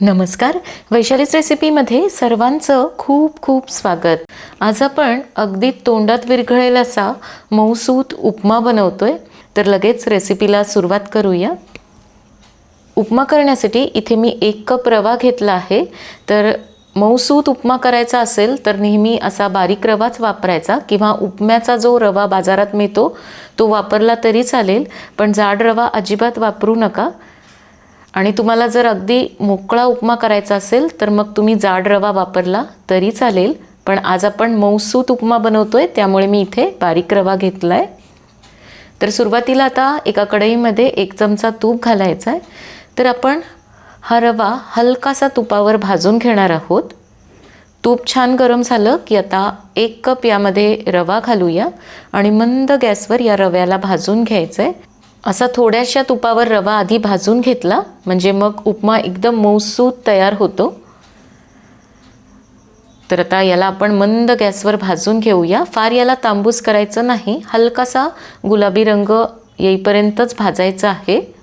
नमस्कार. वैशालीच रेसिपीमध्ये सर्वांचं खूप खूप स्वागत. आज आपण अगदी तोंडात विरघळेल असा मऊसूत उपमा बनवतोय. तर लगेच रेसिपीला सुरुवात करूया. उपमा करण्यासाठी इथे मी एक कप रवा घेतला आहे. तर मऊसूत उपमा करायचा असेल तर नेहमी असा बारीक रवाच वापरायचा किंवा उपम्याचा जो रवा बाजारात मिळतो तो वापरला तरी चालेल. पण जाड रवा अजिबात वापरू नका. आणि तुम्हाला जर अगदी मोकळा उपमा करायचा असेल तर मग तुम्ही जाड रवा वापरला तरी चालेल. पण आज आपण मऊसूत उपमा बनवतोय त्यामुळे मी इथे बारीक रवा घेतला आहे तर सुरुवातीला आता एका कढईमध्ये एक चमचा तूप घालायचा आहे तर आपण हा रवा हलकासा तुपावर भाजून घेणार आहोत. तूप छान गरम झालं की आता एक कप यामध्ये रवा घालूया. आणि मंद गॅसवर या रव्याला भाजून घ्यायचं आहे असा थोड्याशा तुपावर रवा आधी भाजून घेतला. म्हणजे मग उपमा एकदम मऊसूत तयार होतो. तर आता याला आपण मंद गॅसवर भाजून घेऊया. फार याला तांबूस करायचं नाही. हलकासा गुलाबी रंग येईपर्यंतच भाजायचा आहे.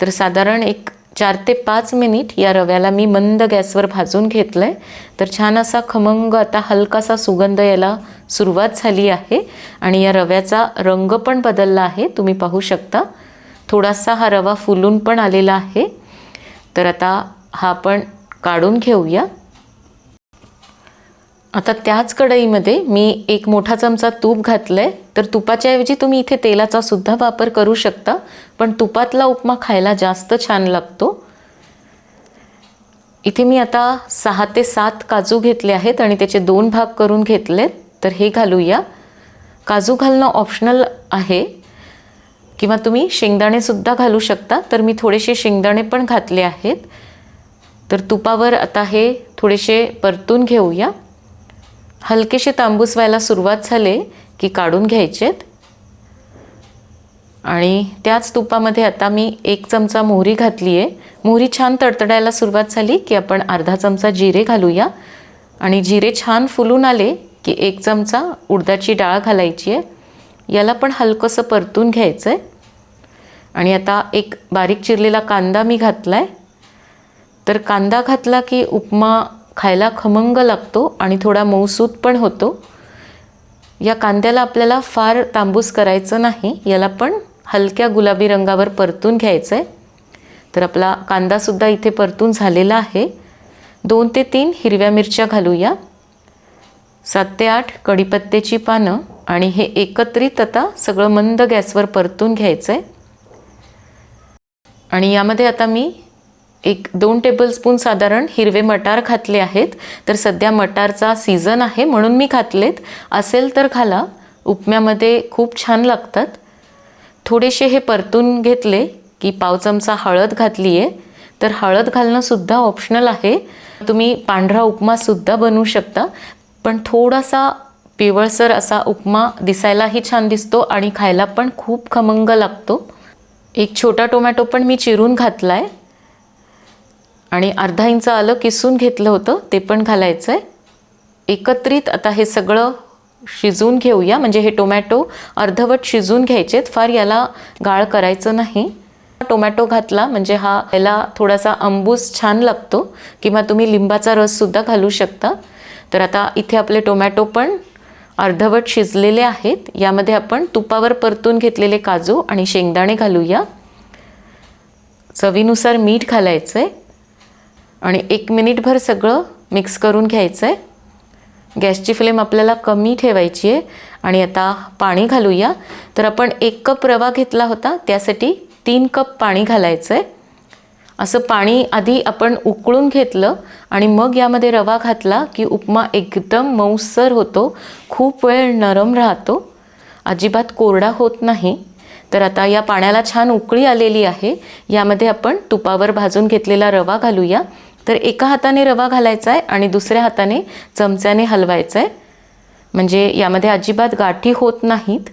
तर साधारण एक चार ते पाच मिनिट या रव्याला मी मंद गॅसवर भाजून घेतलं आहे तर छान असा खमंग आता हलकासा सुगंध याला सुरुवात झाली आहे. आणि या रव्याचा रंग पण बदलला आहे तुम्ही पाहू शकता. थोडासा हा रवा फुलून पण आलेला आहे. तर आता हा आपण काढून घेऊया. आता त्याच कढईमध्ये मी एक मोठा चमचा तूप घातलं आहे तर तुपाच्याऐवजी तुम्ही इथे तेलाचा सुद्धा वापर करू शकता पण तुपातला उपमा खायला जास्त छान लागतो. इथे मी आता सहा ते सात काजू घेतले आहेत आणि त्याचे दोन भाग करून घेतलेत. तर हे घालूया. काजू घालणं ऑप्शनल आहे. किंवा तुम्ही शेंगदाणेसुद्धा घालू शकता. तर मी थोडेसे शेंगदाणे पण घातले आहेत. तर तुपावर आता हे थोडेसे परतून घेऊया. हलकेसे तांबूस व्हायला सुरुवात झाले की काढून घ्यायचेत. आणि त्याच तुपामध्ये आता मी एक चमचा मोहरी घातली आहे मोहरी छान तडतडायला सुरुवात झाली की आपण अर्धा चमचा जिरे घालूया. आणि जिरे छान फुलून आले की एक चमचा उडदाची डाळ घालायची आहे याला पण हलकंसं परतून घ्यायचं आहे आणि आता एक बारीक चिरलेला कांदा मी घातला आहे तर कांदा घातला की उपमा खायला खमंग लागतो आणि थोडा मऊसूत पण होतो. या कांद्याला आपल्याला फार तांबूस करायचं नाही. याला पण हलक्या गुलाबी रंगावर परतून घ्यायचं आहे तर आपला कांदासुद्धा इथे परतून झालेला आहे. दोन ते तीन हिरव्या मिरच्या घालूया. सात ते आठ कढीपत्त्याची पानं आणि हे एकत्रित आता सगळं मंद गॅसवर परतून घ्यायचं आहे आणि यामध्ये आता मी एक दोन टेबलस्पून साधारण हिरवे मटार घातले आहेत. तर सध्या मटारचा सीझन आहे म्हणून मी घातलेत असेल तर घाला उपम्यामध्ये खूप छान लागतात. थोडेसे हे परतून घेतले की पाव चमचा हळद घातली आहे तर हळद घालणंसुद्धा ऑप्शनल आहे. तुम्ही पांढरा उपमासुद्धा बनवू शकता. पण थोडासा पिवळसर असा उपमा दिसायलाही छान दिसतो आणि खायला पण खूप खमंग लागतो. एक छोटा टोमॅटो पण मी चिरून घातला आहे आणि अर्धा इंच आलं किसून घेतलं होतं ते पण घालायचं आहे एकत्रित आता हे सगळं शिजवून घेऊया म्हणजे हे टोमॅटो अर्धवट शिजवून घ्यायचेत फार याला गाळ करायचं नाही. टोमॅटो घातला म्हणजे हा याला थोडासा अंबूस छान लागतो किंवा तुम्ही लिंबाचा रससुद्धा घालू शकता. तर आता इथे आपले टोमॅटो पण अर्धवट शिजलेले आहेत. यामध्ये आपण तुपावर परतून घेतलेले काजू आणि शेंगदाणे घालूया. चवीनुसार मीठ घालायचं आहे आणि एक मिनिटभर सगळं मिक्स करून घ्यायचं आहे गॅसची फ्लेम आपल्याला कमी ठेवायची आहे. आणि आता पाणी घालूया. तर आपण एक कप रवा घेतला होता त्यासाठी तीन कप पाणी घालायचं आहे असं पाणी आधी आपण उकळून घेतलं आणि मग यामध्ये रवा घातला की उपमा एकदम मऊसर होतो. खूप वेळ नरम राहतो. अजिबात कोरडा होत नाही. तर आता या पाण्याला छान उकळी आलेली आहे. यामध्ये आपण तुपावर भाजून घेतलेला रवा घालूया. तर एका हाताने रवा घालायचा आहे आणि दुसऱ्या हाताने चमच्याने हलवायचं आहे म्हणजे यामध्ये अजिबात गाठी होत नाहीत.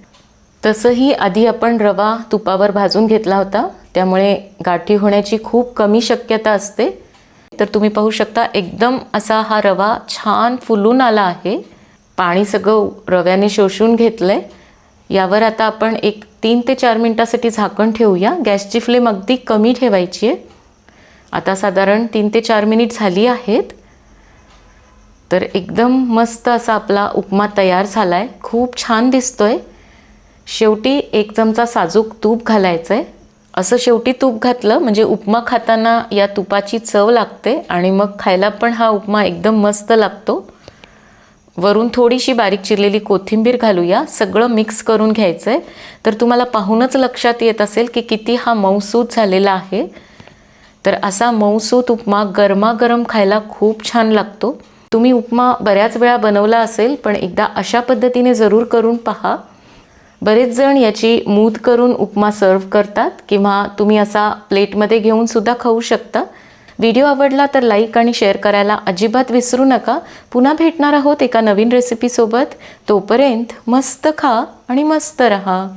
तसंही आधी आपण रवा तुपावर भाजून घेतला होता. त्यामुळे गाठी होण्याची खूप कमी शक्यता असते. तर तुम्ही पाहू शकता एकदम असा हा रवा छान फुलून आला आहे. पाणी सगळं रव्याने शोषून घेतलं आहे यावर आता आपण एक तीन ते चार मिनटासाठी झाकण ठेवूया. गॅसची फ्लेम अगदी कमी ठेवायची आहे. आता साधारण तीन ते चार मिनिट झाली आहेत. तर एकदम मस्त असा आपला उपमा तयार झाला आहे खूप छान दिसतो आहे शेवटी एक चमचा साजूक तूप घालायचं आहे असं शेवटी तूप घातलं म्हणजे उपमा खाताना या तुपाची चव लागते आणि मग खायला पण हा उपमा एकदम मस्त लागतो. वरून थोडीशी बारीक चिरलेली कोथिंबीर घालूया. सगळं मिक्स करून घ्यायचं आहे तर तुम्हाला पाहूनच लक्षात येत असेल की किती हा मऊसूत झालेला आहे. तर असा मऊसूत उपमा गरमागरम खायला खूप छान लागतो. तुम्ही उपमा बऱ्याच वेळा बनवला असेल पण एकदा अशा पद्धतीने जरूर करून पहा. बरेच जण याची मूद करून उपमा सर्व करतात किंवा तुम्ही असा प्लेटमध्ये घेऊन सुद्धा खाऊ शकता. व्हिडिओ आवडला तर लाईक आणि शेअर करायला अजिबात विसरू नका. पुन्हा भेटणार आहोत एका नवीन रेसिपीसोबत तोपर्यंत मस्त खा आणि मस्त रहा.